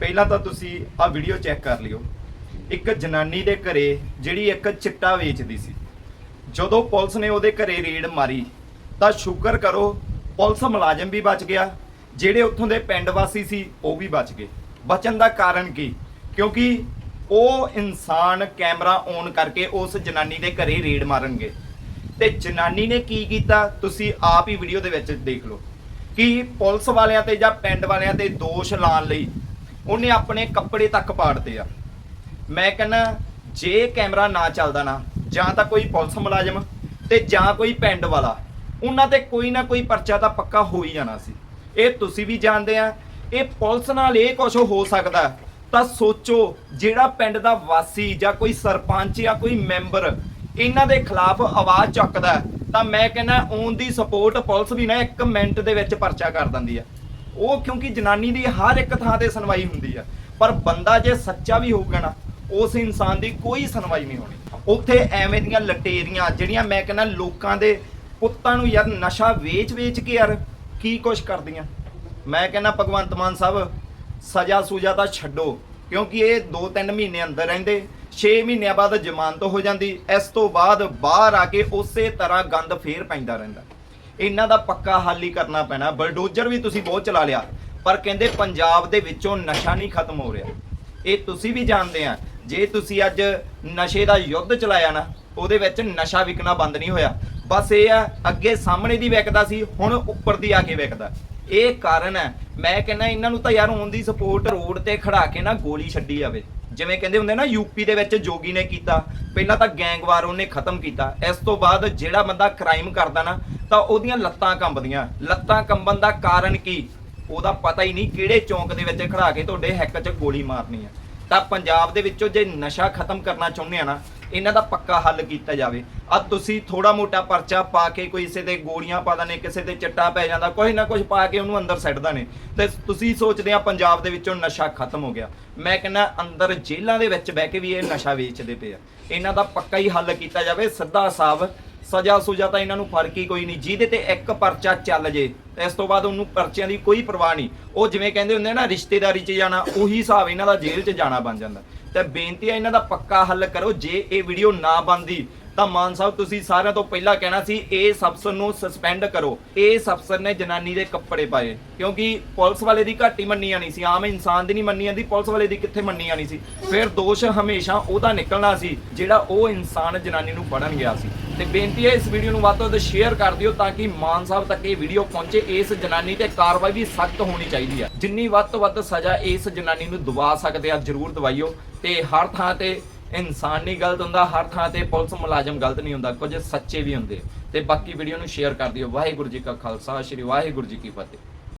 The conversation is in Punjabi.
ਪਹਿਲਾਂ ਤਾਂ ਤੁਸੀਂ ਆ ਵੀਡੀਓ ਚੈੱਕ ਕਰ ਲਿਓ। ਇੱਕ ਜਨਾਨੀ ਦੇ ਘਰੇ ਜਿਹੜੀ ਇੱਕ ਚਿੱਟਾ ਵੇਚਦੀ ਸੀ। ਜਦੋਂ ਪੁਲਿਸ ਨੇ ਉਹਦੇ ਘਰੇ ਰੇਡ ਮਾਰੀ, ਤਾਂ ਸ਼ੁਕਰ ਕਰੋ ਪੁਲਿਸ ਮੁਲਾਜ਼ਮ ਵੀ ਬਚ ਗਿਆ। ਜਿਹੜੇ ਉੱਥੋਂ ਦੇ ਪਿੰਡ ਵਾਸੀ ਸੀ, ਉਹ ਵੀ ਬਚ ਗਏ। ਬਚਣ ਦਾ ਕਾਰਨ ਕੀ? ਕਿਉਂਕਿ ਉਹ ਇਨਸਾਨ ਕੈਮਰਾ ਔਨ ਕਰਕੇ ਉਸ ਜਨਾਨੀ ਦੇ ਘਰੇ ਰੇਡ ਮਾਰਨਗੇ। ਤੇ ਜਨਾਨੀ ਨੇ ਕੀ ਕੀਤਾ? ਤੁਸੀਂ ਆਪ ਹੀ ਵੀਡੀਓ ਦੇ ਵਿੱਚ ਦੇਖ ਲਓ। ਕਿ ਪੁਲਿਸ ਵਾਲਿਆਂ ਤੇ ਜਾਂ ਪਿੰਡ ਵਾਲਿਆਂ ਤੇ ਦੋਸ਼ ਲਾਉਣ ਲਈ ਉਹਨੇ ਆਪਣੇ ਕੱਪੜੇ ਤੱਕ ਪਾੜਦੇ ਆ। ਮੈਂ ਕਹਿੰਦਾ, ਜੇ ਕੈਮਰਾ ਨਾ ਚੱਲਦਾ ਨਾ, ਜਾਂ ਤਾਂ ਕੋਈ ਪੁਲਿਸ ਮੁਲਾਜ਼ਮ ਤੇ ਜਾਂ ਕੋਈ ਪਿੰਡ ਵਾਲਾ, ਉਹਨਾਂ ਤੇ ਕੋਈ ਨਾ ਕੋਈ ਪਰਚਾ ਤਾਂ ਪੱਕਾ ਹੋ ਹੀ ਜਾਣਾ ਸੀ। ਇਹ ਤੁਸੀਂ ਵੀ ਜਾਣਦੇ ਆ, ਇਹ ਪੁਲਿਸ ਨਾਲ ਇਹ ਕੁਝ ਹੋ ਸਕਦਾ, ਤਾਂ ਸੋਚੋ ਜਿਹੜਾ ਪਿੰਡ ਦਾ ਵਾਸੀ ਜਾਂ ਕੋਈ ਸਰਪੰਚ ਜਾਂ ਕੋਈ ਮੈਂਬਰ ਇਹਨਾਂ ਦੇ ਖਿਲਾਫ ਆਵਾਜ਼ ਚੱਕਦਾ, ਤਾਂ ਮੈਂ ਕਹਿੰਦਾ ਔਨ ਦੀ ਸਪੋਰਟ ਪੁਲਿਸ ਵੀ ਨਾ ਇੱਕ ਮਿੰਟ ਦੇ ਵਿੱਚ ਪਰਚਾ ਕਰ ਦਿੰਦੀ ਆ। ਉਹ ਕਿਉਂਕਿ ਜਨਾਨੀ ਦੀ ਹਰ ਇੱਕ ਥਾਂ ਤੇ ਸੁਣਵਾਈ ਹੁੰਦੀ ਆ। ਪਰ ਬੰਦਾ ਜੇ ਸੱਚਾ ਵੀ ਹੋਊਗਾ ਨਾ, ਉਸ ਇਨਸਾਨ ਦੀ ਕੋਈ ਸੁਣਵਾਈ ਨਹੀਂ ਹੋਣੀ। ਉੱਥੇ ਐਵੇਂ ਦੀਆਂ ਲਟੇਰੀਆਂ, ਜਿਹੜੀਆਂ ਮੈਂ ਕਹਿੰਦਾ ਲੋਕਾਂ ਦੇ ਪੁੱਤਾਂ ਨੂੰ ਯਾਰ ਨਸ਼ਾ ਵੇਚ-ਵੇਚ ਕੇ ਯਾਰ ਕੀ ਕੁਛ ਕਰਦੀਆਂ। ਮੈਂ ਕਹਿੰਦਾ ਭਗਵੰਤ ਮਾਨ ਸਾਹਿਬ, ਸਜ਼ਾ ਸੁਜਾ ਤਾਂ ਛੱਡੋ, ਕਿਉਂਕਿ ਇਹ 2-3 ਮਹੀਨੇ ਅੰਦਰ ਰਹਿੰਦੇ 6 ਮਹੀਨਿਆਂ ਬਾਅਦ ਜ਼ਮਾਨਤ ਹੋ ਜਾਂਦੀ, ਇਸ ਤੋਂ ਬਾਅਦ ਬਾਹਰ ਆ ਕੇ ਉਸੇ ਤਰ੍ਹਾਂ ਗੰਦ ਫੇਰ ਪੈਂਦਾ ਰਹਿੰਦਾ। ਇਹਨਾਂ ਦਾ ਪੱਕਾ ਹੱਲ ਹੀ ਕਰਨਾ ਪੈਣਾ। ਬਲਡੋਜ਼ਰ ਵੀ ਤੁਸੀਂ ਬਹੁਤ ਚਲਾ ਲਿਆ, ਪਰ ਕਹਿੰਦੇ ਪੰਜਾਬ ਦੇ ਵਿੱਚੋਂ ਨਸ਼ਾ ਨਹੀਂ ਖਤਮ ਹੋ ਰਿਹਾ। ਇਹ ਤੁਸੀਂ ਵੀ ਜਾਣਦੇ ਆ, ਜੇ ਤੁਸੀਂ ਅੱਜ ਨਸ਼ੇ ਦਾ ਯੁੱਧ ਚਲਾਇਆ ਨਾ, ਉਹਦੇ ਵਿੱਚ ਨਸ਼ਾ ਵਿਕਣਾ ਬੰਦ ਨਹੀਂ ਹੋਇਆ। ਬਸ ਇਹ ਆ, ਅੱਗੇ ਸਾਹਮਣੇ ਦੀ ਵਿਕਦਾ ਸੀ, ਹੁਣ ਉੱਪਰ ਦੀ ਆ ਕੇ ਵਿਕਦਾ। ਇਹ ਕਾਰਨ ਹੈ। ਮੈਂ ਕਹਿੰਦਾ ਇਹਨਾਂ ਨੂੰ ਤਾਂ ਯਾਰ ਔਨ ਦੀ ਸਪੋਰਟ ਰੋਡ ਤੇ ਖੜਾ ਕੇ ਨਾ ਗੋਲੀ ਛੱਡੀ ਜਾਵੇ। ਜਿਵੇਂ ਕਹਿੰਦੇ ਹੁੰਦੇ ਨਾ ਯੂਪੀ ਦੇ ਵਿੱਚ ਜੋਗੀ ਨੇ ਕੀਤਾ, ਪਹਿਲਾਂ ਤਾਂ ਗੈਂਗਵਾਰ ਉਹਨੇ ਖਤਮ ਕੀਤਾ। ਇਸ ਤੋਂ ਬਾਅਦ ਜਿਹੜਾ ਬੰਦਾ ਕ੍ਰਾਈਮ ਕਰਦਾ ਨਾ ਤਾਂ ਉਹਦੀਆਂ ਲੱਤਾਂ ਕੰਬਦੀਆਂ। ਲੱਤਾਂ ਕੰਬਣ ਦਾ ਕਾਰਨ ਕੀ? ਉਹਦਾ ਪਤਾ ਹੀ ਨਹੀਂ ਕਿਹੜੇ ਚੌਂਕ ਦੇ ਵਿੱਚ ਖੜਾ ਕੇ ਤੁਹਾਡੇ ਹੈਕ 'ਚ ਗੋਲੀ ਮਾਰਨੀ ਆ। ਤਾਂ ਪੰਜਾਬ ਦੇ ਵਿੱਚੋਂ ਜੇ ਨਸ਼ਾ ਖਤਮ ਕਰਨਾ ਚਾਹੁੰਦੇ ਆ ਨਾ, ਇਹਨਾਂ ਦਾ ਪੱਕਾ ਹੱਲ ਕੀਤਾ ਜਾਵੇ। ਆ ਤੁਸੀਂ ਥੋੜਾ ਮੋਟਾ ਪਰਚਾ ਪਾ ਕੇ ਕੋਈ ਕਿਸੇ ਦੇ ਗੋਲੀਆਂ ਪਾ ਦਨੇ ਕਿਸੇ ਦੇ ਚੱਟਾ ਪੈ ਜਾਂਦਾ ਕੋਈ ਨਾ ਕੁਝ ਪਾ ਕੇ ਉਹਨੂੰ ਅੰਦਰ ਸੱਟਦਾ ਨੇ ਤੇ ਤੁਸੀਂ ਸੋਚਦੇ ਆ ਪੰਜਾਬ ਦੇ ਵਿੱਚੋਂ ਨਸ਼ਾ ਖਤਮ ਹੋ ਗਿਆ। ਮੈਂ ਕਹਿੰਦਾ ਅੰਦਰ ਜੇਲ੍ਹਾਂ ਦੇ ਵਿੱਚ ਬਹਿ ਕੇ ਵੀ ਇਹ ਨਸ਼ਾ ਵੇਚਦੇ ਪਏ ਆ। ਇਹਨਾਂ ਦਾ ਪੱਕਾ ਹੀ ਹੱਲ ਕੀਤਾ ਜਾਵੇ। ਸਿੱਧਾ ਸਾਹਿਬ ਸਜ਼ਾ ਸੁਜਾ ਤਾਂ ਇਹਨਾਂ ਨੂੰ ਫ਼ਰਕ ਹੀ ਕੋਈ ਨਹੀਂ, ਜਿਹਦੇ ਤੇ ਇੱਕ ਪਰਚਾ ਚੱਲ ਜੇ, ਇਸ ਤੋਂ ਬਾਅਦ ਉਹਨੂੰ ਪਰਚਿਆਂ ਦੀ ਕੋਈ ਪਰਵਾਹ ਨਹੀਂ। ਉਹ ਜਿਵੇਂ ਕਹਿੰਦੇ ਹੁੰਦੇ ਨਾ, ਰਿਸ਼ਤੇਦਾਰੀ 'ਚ ਜਾਣਾ, ਉਹੀ ਹਿਸਾਬ ਇਹਨਾਂ ਦਾ ਜੇਲ੍ਹ 'ਚ ਜਾਣਾ ਬਣ ਜਾਂਦਾ। ਤੇ ਬੇਨਤੀ ਹੈ ਇਹਨਾਂ ਦਾ ਪੱਕਾ ਹੱਲ ਕਰੋ, ਜੇ ਇਹ ਵੀਡੀਓ ਨਾ ਬਣਦੀ, ਤਾਂ ਮਾਨ ਸਾਹਿਬ ਤੁਸੀਂ ਸਾਰਿਆਂ ਤੋਂ ਪਹਿਲਾਂ ਕਹਿਣਾ ਸੀ, ਇਸ ਅਫਸਰ ਨੂੰ ਸਸਪੈਂਡ ਕਰੋ। ਇਸ ਅਫਸਰ ਨੇ ਜਨਾਨੀ ਦੇ ਕੱਪੜੇ ਪਾਏ, ਕਿਉਂਕਿ ਪੁਲਿਸ ਵਾਲੇ ਦੀ ਘੱਟ ਹੀ ਮੰਨੀ ਜਾਣੀ ਸੀ, ਆਮ ਇਨਸਾਨ ਦੀ ਨਹੀਂ ਮੰਨੀ ਜਾਂਦੀ, ਪੁਲਿਸ ਵਾਲੇ ਦੀ ਕਿੱਥੇ ਮੰਨੀ ਜਾਣੀ ਸੀ। ਫਿਰ ਦੋਸ਼ ਹਮੇਸ਼ਾ ਉਹਦਾ ਨਿਕਲਣਾ ਸੀ, ਜਿਹੜਾ ਉਹ ਇਨਸਾਨ ਜਨਾਨੀ ਨੂੰ ਫੜਨ ਗਿਆ ਸੀ। ਤੇ ਬੇਨਤੀ ਹੈ ਇਸ ਵੀਡੀਓ ਨੂੰ ਵੱਧ ਤੋਂ ਵੱਧ ਸ਼ੇਅਰ ਕਰ ਦਿਓ ਤਾਂ ਕਿ ਮਾਨ ਸਾਹਿਬ ਤੱਕ ਇਹ ਵੀਡੀਓ ਪਹੁੰਚੇ, ਇਸ ਜਨਾਨੀ ਤੇ ਕਾਰਵਾਈ ਵੀ ਸਖਤ ਹੋਣੀ ਚਾਹੀਦੀ ਹੈ ਜਿੰਨੀ ਵੱਧ ਤੋਂ ਵੱਧ ਸਜ਼ਾ ਇਸ ਜਨਾਨੀ ਨੂੰ ਦਵਾ ਸਕਦੇ ਆ ਜਰੂਰ ਦਵਾਈਓ। ਤੇ ਹਰ ਥਾਂ ਤੇ ਇਨਸਾਨ ਨਹੀਂ ਗਲਤ ਹੁੰਦਾ, ਹਰ ਥਾਂ ਤੇ ਪੁਲਿਸ ਮੁਲਾਜ਼ਮ ਗਲਤ ਨਹੀਂ ਹੁੰਦਾ, ਕੁਝ ਸੱਚੇ ਵੀ ਹੁੰਦੇ ਤੇ ਬਾਕੀ ਵੀਡੀਓ ਨੂੰ ਸ਼ੇਅਰ ਕਰ ਦਿਓ। ਵਾਹਿਗੁਰੂ ਜੀ ਕਾ ਖਾਲਸਾ, ਸ੍ਰੀ ਵਾਹਿਗੁਰੂ ਜੀ ਕੀ ਫਤਿਹ।